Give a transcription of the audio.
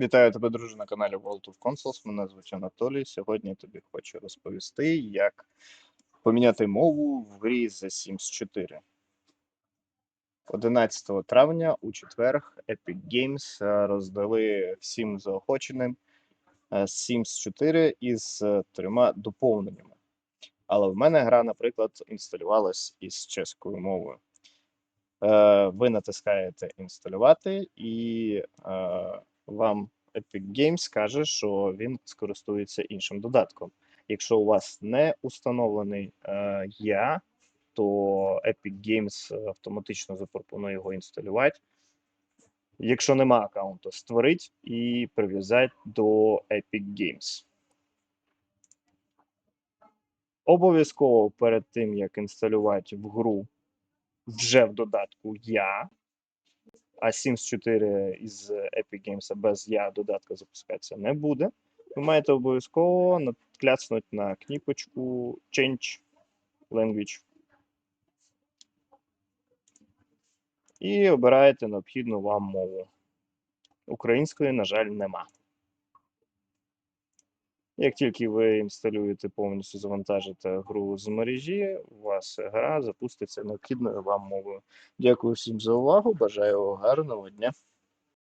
Вітаю тебе, друже, на каналі World of Consoles. Мене звуть Анатолій. Сьогодні я тобі хочу розповісти, як поміняти мову в грі The Sims 4. 11 травня у четвер Epic Games е, роздали всім заохоченим е, Sims 4 із трьома доповненнями. Але в мене гра, наприклад, інсталювалась із чеською мовою. Е, Ви натискаєте інсталювати і вам Epic Games каже, що він скористується іншим додатком. Якщо у вас не установлений е, я, то Epic Games автоматично запропонує його інсталювати. Якщо нема аккаунту, створить і прив'язати до Epic Games. Обов'язково перед тим, як інсталювати в гру вже в додатку я, а Sims 4 із Epic Games без я додатка запускатися не буде. Ви маєте обов'язково кляцнути на кніпочку Change Language. І обираєте необхідну вам мову. Української, на жаль, нема. Як тільки ви інсталюєте повністю завантажите гру з мережі, у вас гра запуститься необхідною вам мовою. Дякую всім за увагу. Бажаю гарного дня.